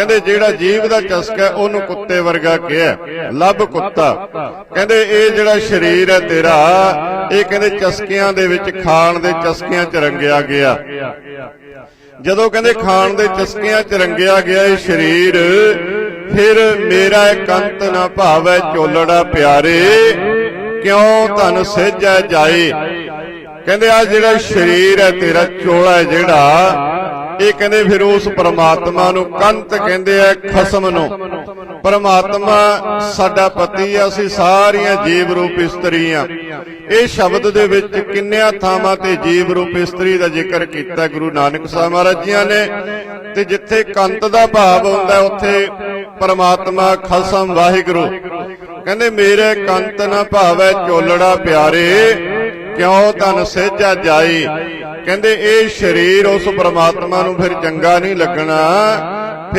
ਕਹਿੰਦੇ ਜਿਹੜਾ ਜੀਵ ਦਾ ਚਸਕਾ ਉਹਨੂੰ ਕੁੱਤੇ ਵਰਗਾ ਕਿਹਾ ਲੱਭ ਕੁੱਤਾ। ਕਹਿੰਦੇ ਇਹ ਜਿਹੜਾ ਸਰੀਰ ਹੈ ਤੇਰਾ, ਇਹ ਕਹਿੰਦੇ ਚਸਕਿਆਂ ਦੇ ਵਿੱਚ, ਖਾਣ ਦੇ ਚਸਕਿਆਂ ਚ ਰੰਗਿਆ ਗਿਆ। ਜਦੋਂ ਕਹਿੰਦੇ ਖਾਣ ਦੇ ਚਸਕਿਆਂ ਚ ਰੰਗਿਆ ਗਿਆ ਇਹ ਸਰੀਰ, ਫਿਰ ਮੇਰਾ ਕੰਤ ਨਾ ਭਾਵੈ ਚੋਲੜਾ ਪਿਆਰੇ, ਕਿਉ ਧਨ ਸੇਜੈ ਜਾਏ? ਕਹਿੰਦੇ ਆ ਜਿਹੜਾ ਸਰੀਰ ਹੈ, ਤੇਰਾ ਚੋਲਾ ਹੈ ਜਿਹੜਾ, ਇਹ ਕਹਿੰਦੇ ਫਿਰ ਉਸ ਪਰਮਾਤਮਾ ਨੂੰ ਕੰਤ ਕਹਿੰਦੇ ਆ, ਖਸਮ ਨੂੰ। ਪਰਮਾਤਮਾ ਸਾਡਾ ਪਤੀ ਆ, ਅਸੀਂ ਸਾਰੀਆਂ ਜੀਵ ਰੂਪ ਇਸਤਰੀ ਇਸਤਰੀਆਂ ਇਹ ਸ਼ਬਦ ਦੇ ਵਿੱਚ ਕਿੰਨਿਆਂ ਥਾਵਾਂ ਤੇ ਜੀਵ ਰੂਪ ਇਸਤਰੀ ਦਾ ਜ਼ਿਕਰ ਕੀਤਾ ਗੁਰੂ ਨਾਨਕ ਸਾਹਿਬ ਮਹਾਰਾਜ ਜੀਆਂ ਨੇ। ਤੇ ਜਿੱਥੇ ਕੰਤ ਦਾ ਭਾਵ ਹੁੰਦਾ, ਉੱਥੇ ਪਰਮਾਤਮਾ ਖਸਮ, ਵਾਹਿਗੁਰੂ। ਕਹਿੰਦੇ, ਮੇਰੇ ਕੰਤ ਨਾ ਭਾਵੈ ਚੋਲੜਾ ਪਿਆਰੇ ਕਿਉ ਤਨ ਸੇਜਾ ਜਾਈ? ਕਹਿੰਦੇ ਇਹ ਸਰੀਰ ਉਸ ਪ੍ਰਮਾਤਮਾ ਨੂੰ ਫਿਰ ਚੰਗਾ ਨਹੀਂ ਲੱਗਣਾ।